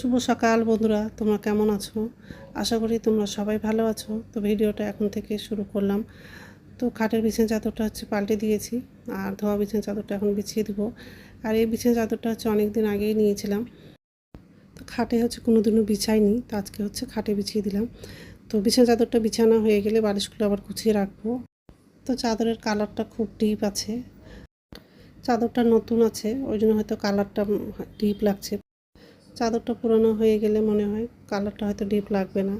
শুভ সকাল বন্ধুরা, তোমরা কেমন আছো? আশা করি তোমরা সবাই ভালো আছো। তো ভিডিওটা এখন থেকে শুরু করলাম। তো খাটের বিছানা চাদরটা হচ্ছে পাল্টে দিয়েছি, আর ধোয়া বিছানা চাদরটা এখন বিছিয়ে দেবো। আর এই বিছানা চাদরটা হচ্ছে অনেক দিন আগেই নিয়েছিলাম। তো খাটে হচ্ছে কোনো দিনও বিছাইনি, তো আজকে হচ্ছে খাটে বিছিয়ে দিলাম। তো বিছানা চাদরটা বিছানা হয়ে গেলে বালিশগুলো আবার গুছিয়ে রাখব। তো চাদরের কালারটা খুব ডিপ আছে। চাদরটা নতুন আছে, ওই জন্য হয়তো কালারটা ডিপ লাগছে। চাদরটা পুরনো হয়ে গেলে মনে হয় কালারটা হয়তো ডিপ লাগবে না।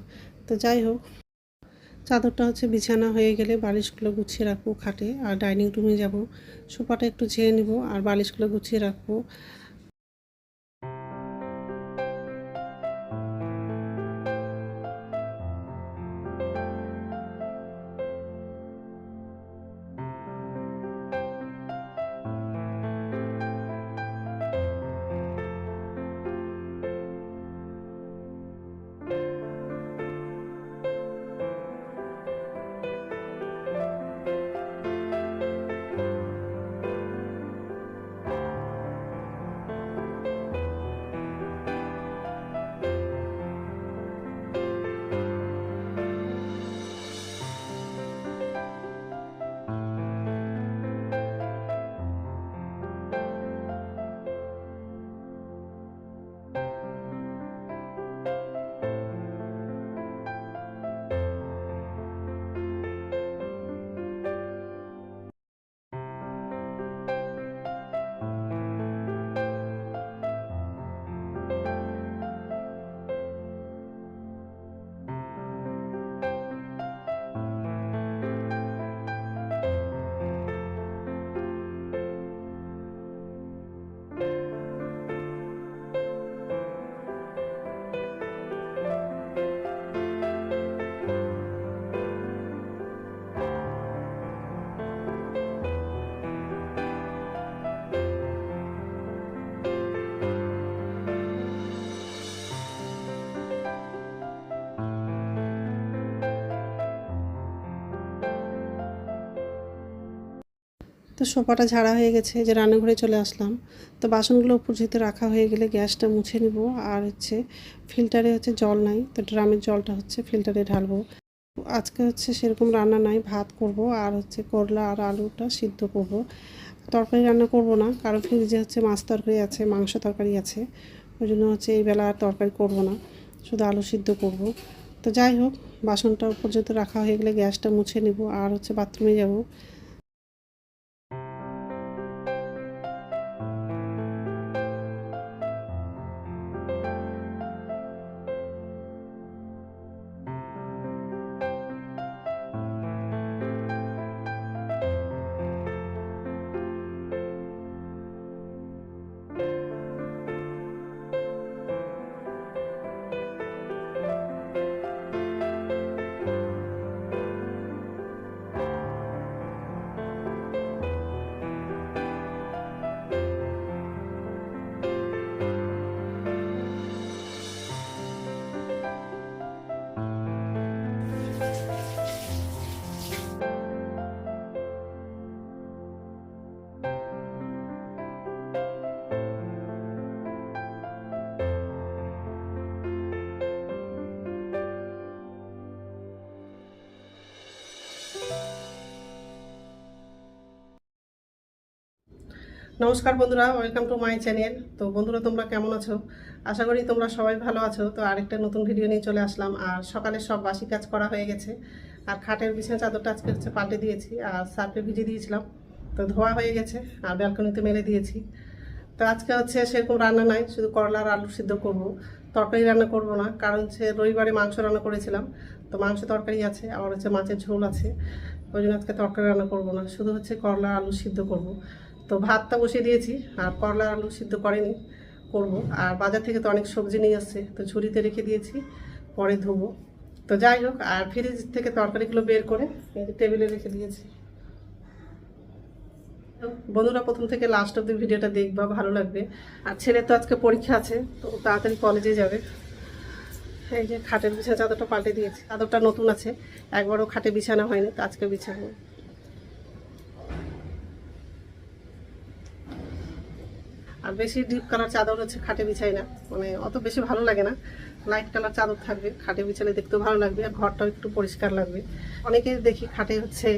তো যাই হোক, চাদরটা হচ্ছে বিছানা হয়ে গেলে বালিশগুলো গুছিয়ে রাখব খাটে, আর ডাইনিং রুমে যাব। সোফাটা একটু ছেড়ে নিব আর বালিশগুলো গুছিয়ে রাখব। তো সোফাটা ঝাড়া হয়ে গেছে যে রান্নাঘরে চলে আসলাম। তো বাসনগুলো উপর যেতে রাখা হয়ে গেলে গ্যাসটা মুছে নিব, আর হচ্ছে ফিল্টারে হচ্ছে জল নাই, তো ড্রামের জলটা হচ্ছে ফিল্টারে ঢালবো। আজকে হচ্ছে সেরকম রান্না নাই, ভাত করব, আর হচ্ছে করলা আর আলুটা সিদ্ধ করব। তরকারি রান্না করব না, কারণ ফ্রিজে হচ্ছে মাছ তরকারি আছে, মাংস তরকারি আছে, ওই জন্য হচ্ছে এই বেলা আর তরকারি করব না, শুধু আলু সিদ্ধ করব। তো যাই হোক, বাসনটা পর্যন্ত রাখা হয়ে গেলে গ্যাসটা মুছে নিব, আর হচ্ছে বাথরুমে যাব। নমস্কার বন্ধুরা ওয়েলকাম টু মাই চ্যানেল তো বন্ধুরা, তোমরা কেমন আছো? আশা করি তোমরা সবাই ভালো আছো। তো আরেকটা নতুন ভিডিও নিয়ে চলে আসলাম। আর সকালে সব বাসি কাজ করা হয়ে গেছে। আর খাটের বিছানা, চাদরটা আজকে হচ্ছে পাল্টে দিয়েছি। আর সার্ফে ভিজে দিয়েছিলাম। তো ধোয়া হয়ে গেছে, আর ব্যালকনিতে মেলে দিয়েছি। তো আজকে হচ্ছে সেরকম রান্না নাই, শুধু করলা আর আলু সিদ্ধ করব। তরকারি রান্না করব না, কারণ হচ্ছে রবিবারে মাংস রান্না করেছিলাম। তো মাংস তরকারি আছে, আবার হচ্ছে মাছের ঝোল আছে। ওই জন্য আজকে তরকারি রান্না করব না, শুধু হচ্ছে করলা আলু সিদ্ধ করব। তো ভাতটা বসিয়ে দিয়েছি, আর করলা আলু সিদ্ধ করেনি, করব। আর বাজার থেকে তো অনেক সবজি নিয়ে আসছে, তো ঝুড়িতে রেখে দিয়েছি, পরে ধোবো। তো যাই হোক, আর ফ্রিজ থেকে তরকারিগুলো বের করে টেবিলে রেখে দিয়েছি। বন্ধুরা, প্রথম থেকে লাস্ট অব্দি ভিডিওটা দেখবা, ভালো লাগবে। আর ছেলের তো আজকে পরীক্ষা আছে, তো তাড়াতাড়ি কলেজে যাবে। এই যে খাটের বিছানা চাদরটা পাল্টে দিয়েছি, চাদরটা নতুন আছে, একবারও খাটে বিছানা হয়নি, তো আজকে বিছানো আর বেশি ডিপ কালার চাদর হচ্ছে খাটে বিছাই না। মানে অত বেশি ভালো লাগে না। লাইট কালার চাদর থাকবে, খাটে বিছালে দেখতেও ভালো লাগবে আর ঘরটাও একটু পরিষ্কার লাগবে। অনেকে দেখি খাটে হচ্ছে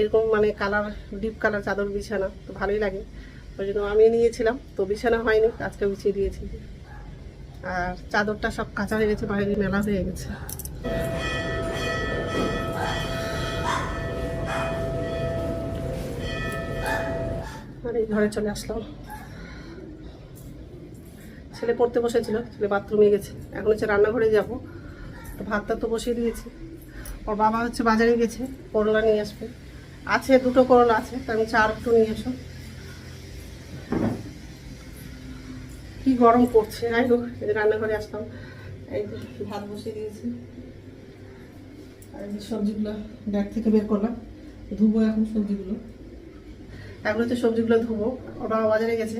এরকম মানে কালার ডিপ কালার চাদর বিছানা, তো ভালোই লাগে। ওই জন্য আমি নিয়েছিলাম, তো বিছানা হয়নি, আজকে বিছিয়ে দিয়েছি। আর চাদরটা সব কাঁচা হয়ে গেছে, বাইরে মেলা হয়ে গেছে। আর এই ঘরে চলে আসলাম। ছেলে পড়তে বসেছিল, ছেলে বাথরুমে গেছে। এখন হচ্ছে রান্নাঘরে যাব। ভাতটা তো বসিয়ে দিয়েছি। ওর বাবা হচ্ছে বাজারে গেছে, করলা নিয়ে আসবে। আছে, দুটো করলা আছে, তা আমি চার একটু নিয়ে এসো কি গরম পড়ছে, যাই হোক রান্নাঘরে আসলাম। এই ভাত বসিয়ে দিয়েছি। আর এই সবজিগুলো ব্যাগ থেকে বের করলাম, ধুবো এখন সবজিগুলো। এখন হচ্ছে সবজিগুলো ধুবো। ওর বাবা বাজারে গেছে।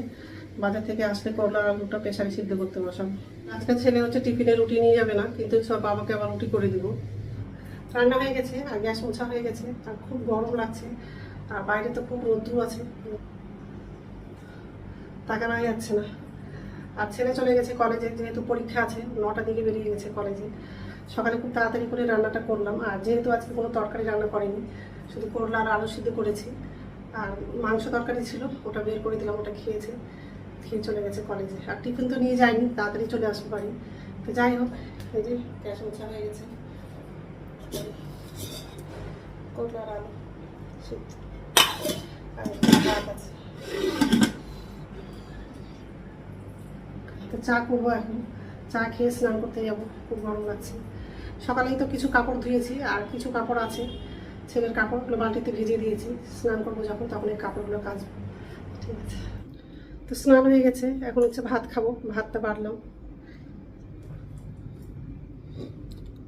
বাজার থেকে আসলে করলা, আলুটা প্রেশারে সিদ্ধ করতে বসাবো। আজকে ছেলে হচ্ছে টিফিনে রুটি নিয়ে যাবে না, কিন্তু সব বাবাকে আবার রুটি করে দিব। রান্না হয়ে গেছে, আর গ্যাস মোছা হয়ে গেছে, আর খুব গরম লাগছে, আর বাইরে তো খুব রৌদ্র আছে। তাকানো যাচ্ছে না। আর ছেলে চলে গেছে কলেজে, যেহেতু পরীক্ষা আছে, নটা দিকে বেরিয়ে গেছে কলেজে। সকালে খুব তাড়াতাড়ি করে রান্নাটা করলাম, আর যেহেতু আজকে কোনো তরকারি রান্না করেনি, শুধু করলা আর আলু সিদ্ধ করেছি, আর মাংস তরকারি ছিল, ওটা বের করে দিলাম, ওটা খেয়েছে। খেয়ে চলে গেছে কলেজে আর টিফিন তো নিয়ে যায়নি, তাড়াতাড়ি চলে আসতে পারি তো যাই হোক, এই যে গ্যাস মোছা হয়ে গেছে। তো। চা করব এখন। চা খেয়ে স্নান করতে যাব, খুব গরম লাগছে। সকালেই তো কিছু কাপড় ধুয়েছি, আর কিছু কাপড় আছে। ছেলের কাপড়গুলো বালতিতে ভিজিয়ে দিয়েছি। স্নান করব যখন তখন এই কাপড়গুলো কাচবো। ঠিক আছে। তো স্নান হয়ে গেছে, এখন হচ্ছে ভাত খাব, ভাতটা বাড়লাম।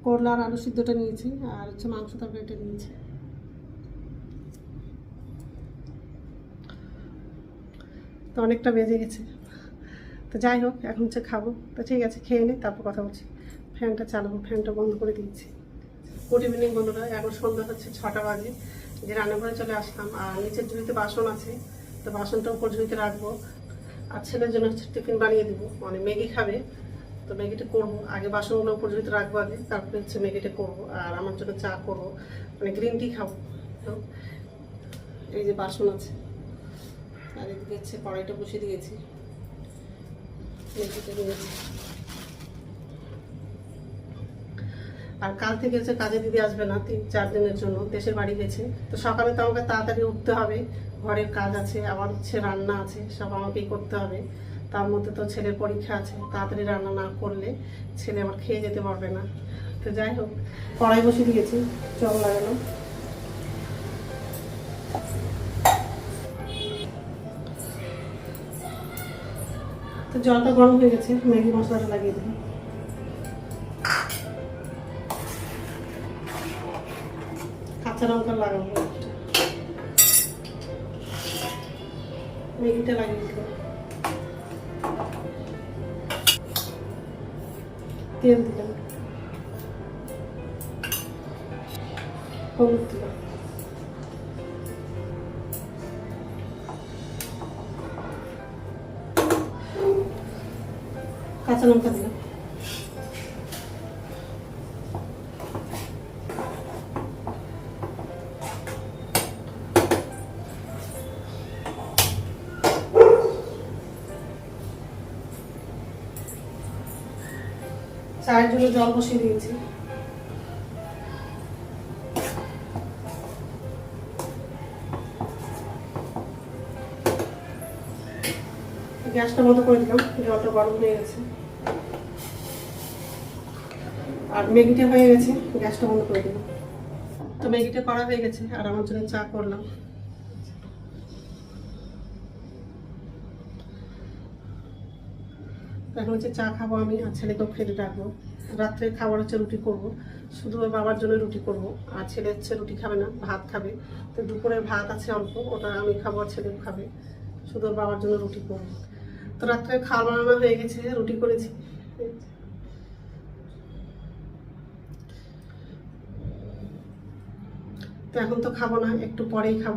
করলা আর আলু সিদ্ধটা নিয়েছি, আর হচ্ছে মাংস তরকারিটা নিয়েছি। তো অনেকটা বেজে গেছে। তো যাই হোক, এখন হচ্ছে খাব। তো ঠিক আছে, খেয়ে নিই তারপর কথা বলছি। ফ্যানটা চালাবো, ফ্যানটা বন্ধ করে দিয়েছি। গুড ইভিনিং বন্ধুরা, এখন সন্ধ্যা হচ্ছে ছটা বাজে। যে রান্নাঘরে চলে আসলাম, আর নিচের ঝুড়িতে বাসন আছে, তো বাসনটা উপর ঝুড়িতে রাখব। আর ছেলের জন্য হচ্ছে টিফিন বানিয়ে দিব। মানে ম্যাগি খাবে। তো ম্যাগিটা করব। আগে বাসনগুলো উপর ঝুড়িতে রাখব আগে। তারপরে হচ্ছে ম্যাগিটা করব। আর আমার জন্য চা করব। মানে গ্রিন টি খাব। এই যে বাসন আছে। আর এদিকে হচ্ছে কড়াইটা বসিয়ে দিয়েছি। ম্যাগিটা নিয়েছি। আর কাল থেকে হচ্ছে কাজে দিদি আসবে না, তিন, চার দিনের জন্য, দেশের বাড়ি গেছে। তো সকালে তো আমাকে তাড়াতাড়ি উঠতে হবে, ঘরের কাজ আছে, আবার হচ্ছে রান্না আছে, সব আমাকেই করতে হবে। তার মধ্যে তো ছেলের পরীক্ষা আছে, তাড়াতাড়ি রান্না না করলে ছেলে আবার খেয়ে যেতে পারবে না। তো যাই হোক, কড়াই বসে দিয়েছি, জল লাগানো তো জলটা গরম হয়ে গেছে, ম্যাগি মশলাটা লাগিয়ে দিই কাঁচা লঙ্কা লাগাবো একটা। ম্যাগিটা লাগিয়ে দিলাম তেল দিলাম হলুদ দিলাম কাঁচা লঙ্কা চায়ের জন্য জল বসিয়ে দিয়েছি। গ্যাসটা বন্ধ করে দিলাম, জলটা গরম হয়ে গেছে। আর ম্যাগিটা হয়ে গেছে, গ্যাসটা বন্ধ করে দিলাম। তো ম্যাগিটা করা হয়ে গেছে, আর আমার জন্য চা করলাম। এখন হচ্ছে চা খাব আমি আর ছেলেকেও খেতে ডাকবো। রাত্রে খাবার হচ্ছে রুটি করব। শুধু বাবার জন্য রুটি করব। আর ছেলে হচ্ছে রুটি খাবে না, ভাত খাবে। তো দুপুরের ভাত আছে অল্প, ওটা আমি খাব আর ছেলেও খাবে। শুধু বাবার জন্য রুটি করব। তো রাত্রে খাওয়া বানানো হয়ে গেছে, রুটি করেছি। তো এখন তো খাব না, একটু পরেই খাব।